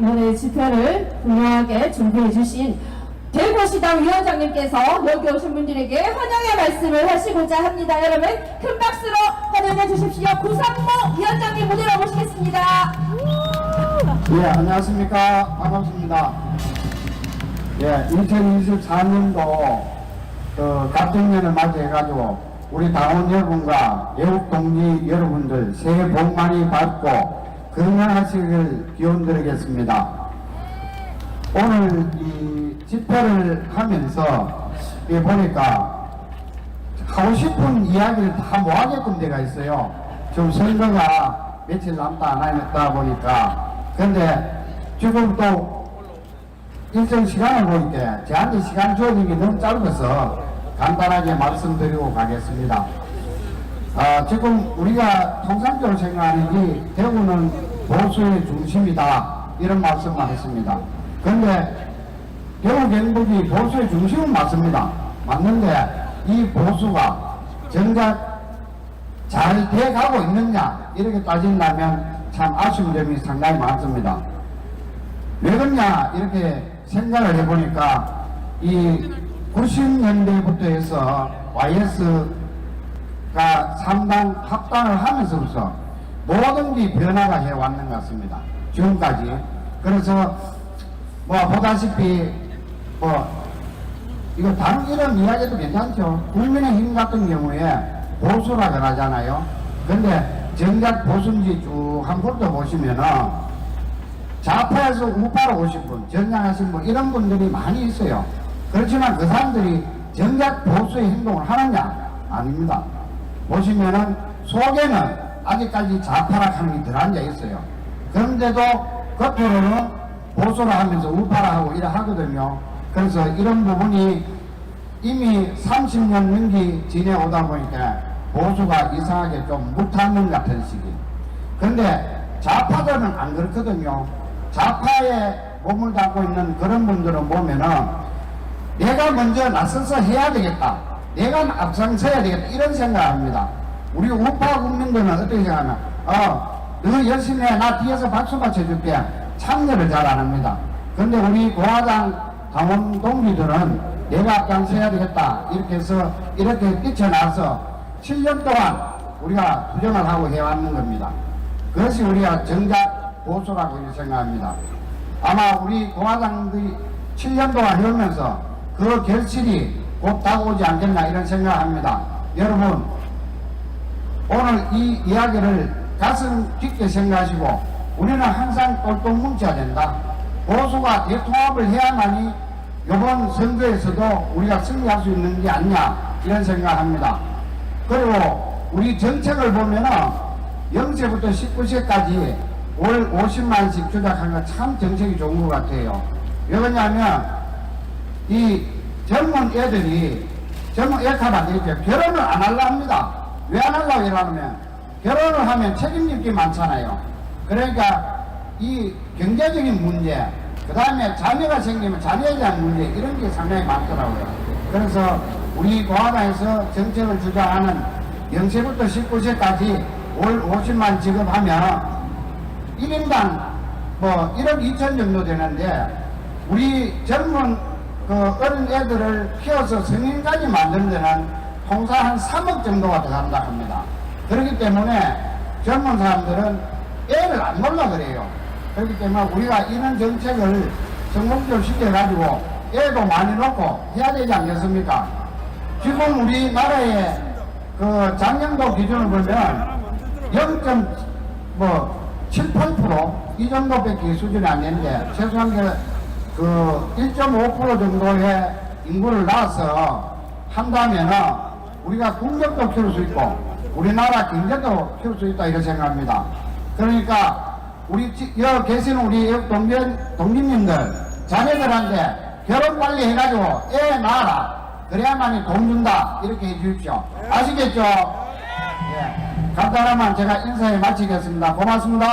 이번에 집회를 훌륭하게 준비해 주신 대구시당 위원장님께서 여기 오신 분들에게 환영의 말씀을 하시고자 합니다. 여러분 큰 박수로 환영해 주십시오. 구상모 위원장님 무대로 모시겠습니다. 예, 안녕하십니까. 반갑습니다. 예, 2024년도 그 갑정년을 맞이해가지고 우리 당원 여러분과 외국 동지 여러분들 새해 복 많이 받고 건강하시길 기원드리겠습니다. 오늘 이 집회를 하면서 이 보니까 하고 싶은 이야기를 다 모아게끔 데가 있어요. 좀 선거가 며칠 남다 안 남았다 보니까. 근데 지금 또 일정 시간을 보니까 저한테 시간 주어진 게 너무 짧아서 간단하게 말씀드리고 가겠습니다. 아, 지금 우리가 통상적으로 생각하는 게 대구는 보수의 중심이다 이런 말씀을 했습니다. 그런데 경우 경북이 보수의 중심은 맞습니다. 맞는데 이 보수가 정작 잘 돼가고 있느냐 이렇게 따진다면 참 아쉬운 점이 상당히 많습니다. 왜 그러냐 이렇게 생각을 해보니까 이 90년대부터 해서 YS가 상당 합당을 하면서부터 모든 게 변화가 해왔는 것 같습니다. 지금까지. 그래서 뭐 보다시피 뭐 이거 다른 이런 이야기도 괜찮죠. 국민의힘 같은 경우에 보수라 그러잖아요. 근데 정작 보수인지 쭉 한번 훑어보시면은 좌파에서 우파로 오신 분, 전향하신 분, 이런 분들이 많이 있어요. 그렇지만 그 사람들이 정작 보수의 행동을 하느냐? 아닙니다. 보시면은 속에는 아직까지 좌파락하는 게 들어앉아 있어요. 그런데도 겉으로는 보수라 하면서 우파라 하고 이래 하거든요. 그래서 이런 부분이 이미 30년 넘기 지내오다 보니까 보수가 이상하게 좀 무탄능 같은 시기. 근데 좌파들은 안 그렇거든요. 좌파에 몸을 담고 있는 그런 분들은 보면은 내가 먼저 나서서 해야 되겠다. 내가 앞장서야 되겠다. 이런 생각을 합니다. 우리 우파 국민들은 어떻게 생각하나? 어, 너 열심히 해. 나 뒤에서 박수 맞춰줄게. 참여를 잘 안 합니다. 근데 우리 공화당 당원 동기들은 내가 앞장서야 되겠다. 이렇게 해서 이렇게 뛰쳐나서 7년 동안 우리가 부정을 하고 해왔는 겁니다. 그것이 우리가 정작 보수라고 생각합니다. 아마 우리 공화당들이 7년 동안 해오면서 그 결실이 곧 다가오지 않겠나 이런 생각을 합니다. 여러분, 오늘 이 이야기를 가슴 깊게 생각하시고 우리는 항상 똘똘 뭉쳐야 된다. 보수가 대통합을 해야만이 이번 선거에서도 우리가 승리할 수 있는 게 아니냐 이런 생각을 합니다. 그리고 우리 정책을 보면은 0세부터 19세까지 월 50만씩 조작한 건 참 정책이 좋은 것 같아요. 왜 그러냐면 이 젊은 애들이 젊은 안 되겠죠. 결혼을 안 하려 합니다. 왜 안 하려고 이러냐면 결혼을 하면 책임질 게 많잖아요. 그러니까 이 경제적인 문제, 그 다음에 자녀가 생기면 자녀에 대한 문제 이런 게 상당히 많더라고요. 그래서 우리 공화당에서 정책을 주장하는 0세부터 19세까지 월 50만 지급하면 1인당 뭐 1억 2천 정도 되는데 우리 젊은 그 어린 애들을 키워서 성인까지 만드는 데는 통상 한 3억 정도가 들어간다 합니다. 그렇기 때문에 젊은 사람들은 애를 안 놀라 그래요. 그렇기 때문에 우리가 이런 정책을 성공적으로 시켜가지고 애도 많이 놓고 해야 되지 않겠습니까? 지금 우리나라의 그 작년도 기준을 보면 0. 뭐 7, 8%이 정도밖에 수준이 안 되는데 최소한 그1.5% 정도의 인구를 낳아서 한다면은 우리가 국력도 키울 수 있고 우리나라 경제도 키울 수 있다 이렇게 생각합니다. 그러니까 우리 지- 여기 계시는 우리 동기, 동기님들 자녀들한테 결혼 빨리 해가지고 애 낳아라 그래야만이 돈 준다 이렇게 해 주십시오. 아시겠죠? 예. 간단하면 제가 인사해 마치겠습니다. 고맙습니다.